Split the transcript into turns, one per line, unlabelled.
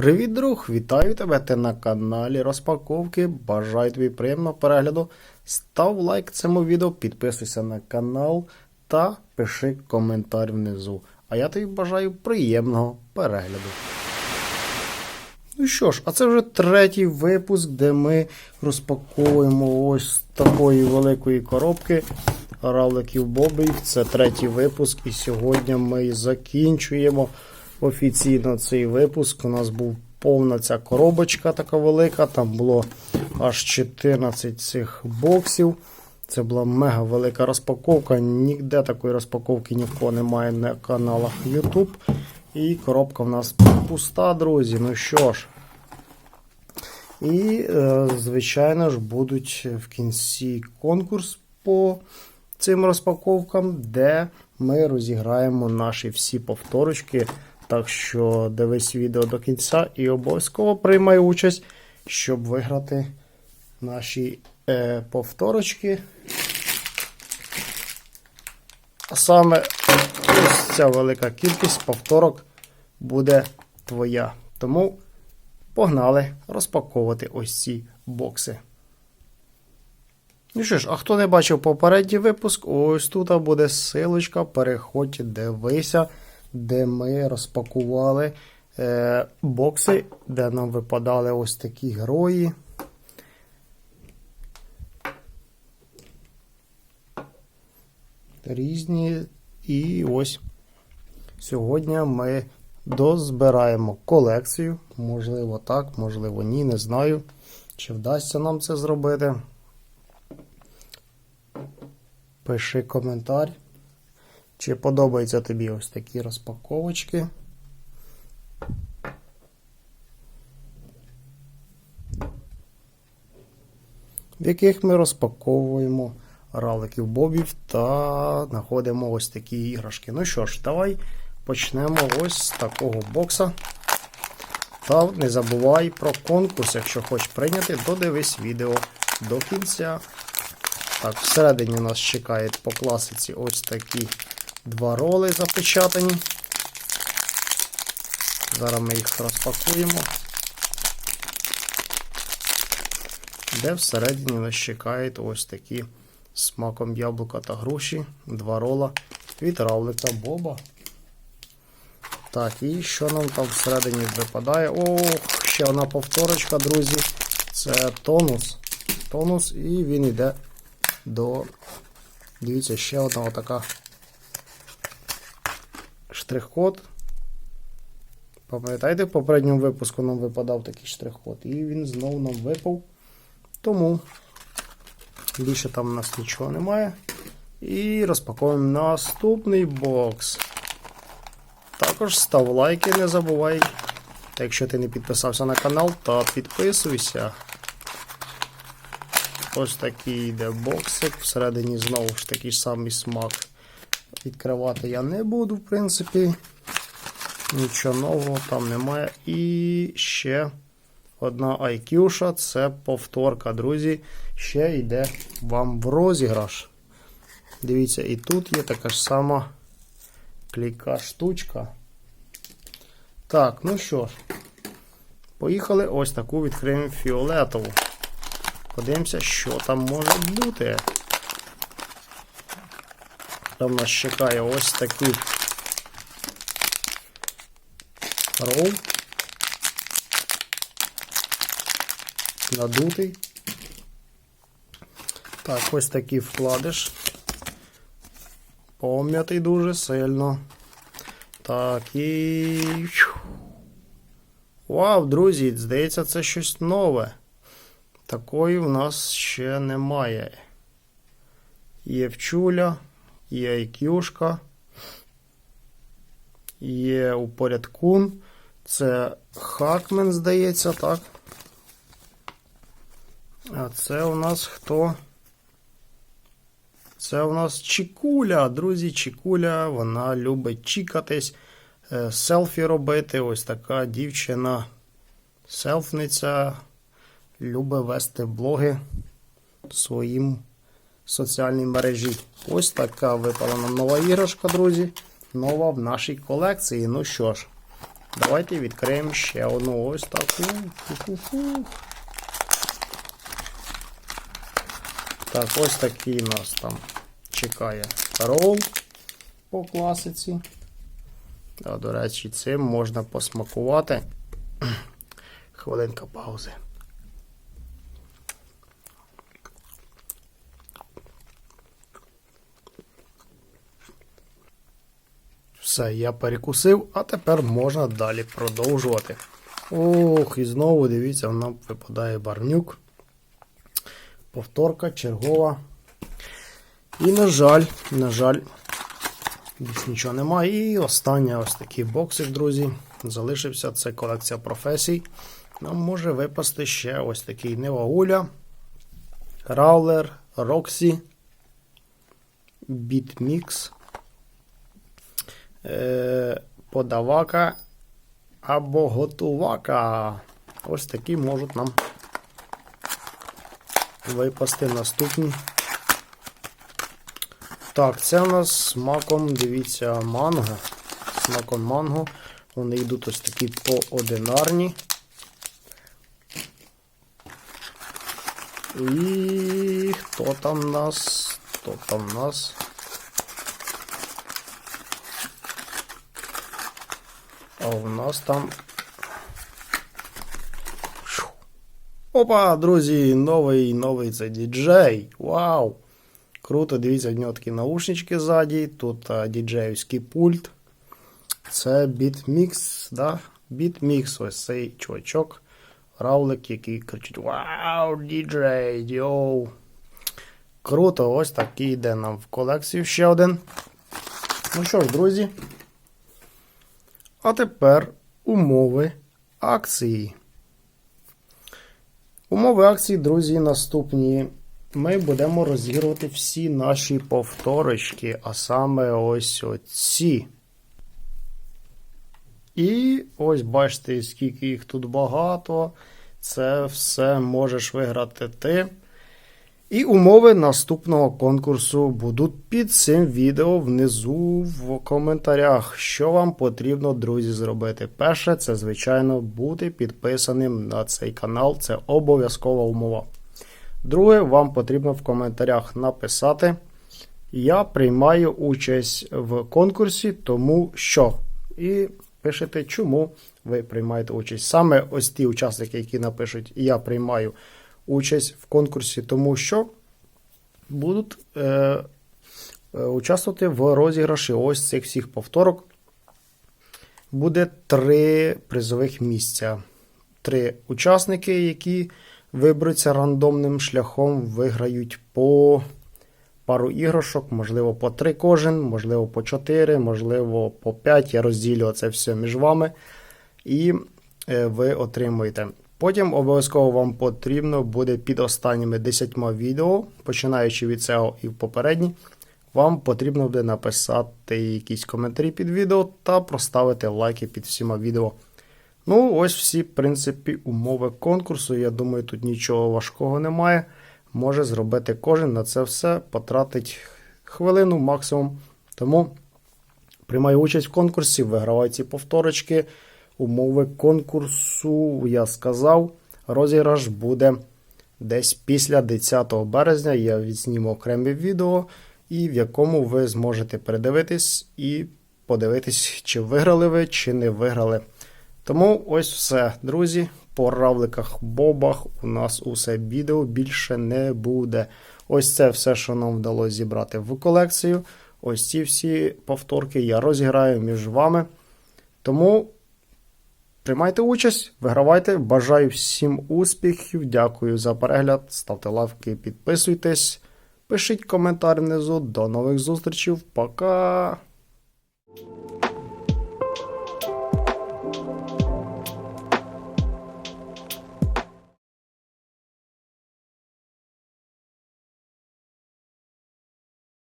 Привіт, друг! Вітаю тебе! Ти на каналі Розпаковки. Бажаю тобі приємного перегляду. Став лайк цьому відео, підписуйся на канал та пиши коментар внизу. А я тобі бажаю приємного перегляду. Ну що ж, а це вже третій випуск, де ми розпаковуємо ось такої великої коробки равликів бобів. Це третій випуск, і сьогодні ми закінчуємо офіційно цей випуск. У нас був повна ця коробочка така велика, там було аж 14 цих боксів. Це була мега велика розпаковка. Ніде такої розпаковки ні в кого немає на каналах YouTube. І коробка в нас пуста, друзі. Ну що ж. І, е, звичайно ж, будуть в кінці конкурс по цим розпаковкам, де ми розіграємо наші всі повторочки. Так що дивись відео до кінця і обов'язково приймай участь, щоб виграти наші е, повторочки. А саме ось ця велика кількість повторок буде твоя. Тому погнали розпаковувати ось ці бокси. Ну що ж, а хто не бачив попередній випуск, ось тут буде силочка. Переходь, дивися, де ми розпакували е, бокси, де нам випадали ось такі герої. Різні. І ось сьогодні ми дозбираємо колекцію. Можливо, так, можливо, ні, не знаю, чи вдасться нам це зробити. Пиши коментар, чи подобаються тобі ось такі розпаковочки. В яких ми розпаковуємо раликів бобів та знаходимо ось такі іграшки. Ну що ж, давай почнемо ось з такого бокса. Та не забувай про конкурс, якщо хочеш прийняти, додивись відео до кінця. Так, всередині нас чекає по класиці ось такі два роли запечатані. Зараз ми їх розпакуємо. Де всередині нас чекають ось такі смаком яблука та груші, два рола від равлика Боба. Так, і що нам там всередині випадає? Ох, ще одна повторочка, друзі. Це тонус. Тонус, і він йде до. Дивіться, ще одна така штрих-код. Пам'ятаєте, в попередньому випуску нам випадав такий штрих-код, і він знову нам випав. Тому більше там у нас нічого немає. І розпаковуємо наступний бокс. Також став лайки, не забувай. Та якщо ти не підписався на канал, то підписуйся. Ось такий йде боксик. Всередині знову ж такий самий смак. Відкривати я не буду, в принципі. Нічого нового там немає. І ще одна IQ, це повторка, друзі. Ще йде вам в розіграш. Дивіться, і тут є така ж сама кліка штучка. Так, ну що ж, поїхали ось таку відкриємо фіолетову. Подивимося, що там може бути. Там нас чекає ось такий рол. Надутий. Так, ось такий вкладиш. Пом'ятий дуже сильно. Так, і. Вау, друзі, здається, це щось нове. Такої в нас ще немає. Є вчуля, є IQ, є упорядкун. Це Хакмен, здається, так. А це у нас хто? Це у нас Чікуля. Друзі, Чікуля, вона любить чікатись, е, селфі робити. Ось така дівчина, селфниця, любить вести блоги своїм соціальній мережі. Ось така випала нам нова іграшка, друзі. Нова в нашій колекції. Ну що ж, Давайте відкриємо ще одну ось таку. Фу-фу-фу. Так, ось такий нас там чекає рол по класиці. А, до речі, цим можна посмакувати. Хвилинка паузи. Все, я перекусив, а тепер можна далі продовжувати. Ох, і знову дивіться, нам випадає барнюк. Повторка чергова. І, на жаль, на жаль, більш нічого немає. І останній ось такий боксик, друзі. Залишився. Це колекція професій. Нам може випасти ще ось такий Невагуля, Раулер, Роксі, Бітмікс, е, Подавака або Готувака. Ось такі можуть нам випасти наступні. Так, це у нас смаком, дивіться, манго. Смаком манго. Вони йдуть ось такі поодинарні. І хто там нас? Хто там нас? У нас там. Опа, друзі, новий новий це діджей. Вау! Круто, дивіться, в нього такі наушнички ззаді. Тут а, діджеївський пульт. Це BitMix, да? BitMix, ось цей чувачок. Равлик, який кричить Вау, діджей, йоу. Круто, ось такий йде нам в колекцію ще один. Ну що ж, друзі. А тепер умови акції. Умови акції, друзі, наступні. Ми будемо розігрувати всі наші повторочки, а саме ось оці. І ось бачите, скільки їх тут багато. Це все можеш виграти ти. І умови наступного конкурсу будуть під цим відео внизу в коментарях, що вам потрібно, друзі, зробити. Перше, це, звичайно, бути підписаним на цей канал. Це обов'язкова умова. Друге, вам потрібно в коментарях написати: Я приймаю участь в конкурсі, тому що. І пишете, чому ви приймаєте участь. Саме ось ті учасники, які напишуть Я приймаю участь в конкурсі, тому що будуть е, е, участвувати в розіграші ось цих всіх повторок. Буде три призових місця. Три учасники, які виберуться рандомним шляхом, виграють по пару іграшок, можливо, по три кожен, можливо, по чотири, можливо, по п'ять. Я розділю це все між вами. І е, ви отримуєте. Потім обов'язково вам потрібно буде під останніми 10 відео, починаючи від цього і в попередні, вам потрібно буде написати якісь коментарі під відео та проставити лайки під всіма відео. Ну, ось всі, в принципі, умови конкурсу. Я думаю, тут нічого важкого немає. Може зробити кожен на це все, потратить хвилину максимум. Тому приймаю участь в конкурсі, виграваю ці повторочки. Умови конкурсу, я сказав, розіграш буде десь після 10 березня. Я відсніму окреме відео, і в якому ви зможете передивитись і подивитись, чи виграли ви, чи не виграли. Тому ось все, друзі. По равликах бобах у нас усе відео більше не буде. Ось це все, що нам вдалося зібрати в колекцію. Ось ці всі повторки я розіграю між вами. Тому приймайте участь, вигравайте. Бажаю всім успіхів. Дякую за перегляд. Ставте лайки, підписуйтесь, пишіть коментар внизу. До нових зустрічей. Пока!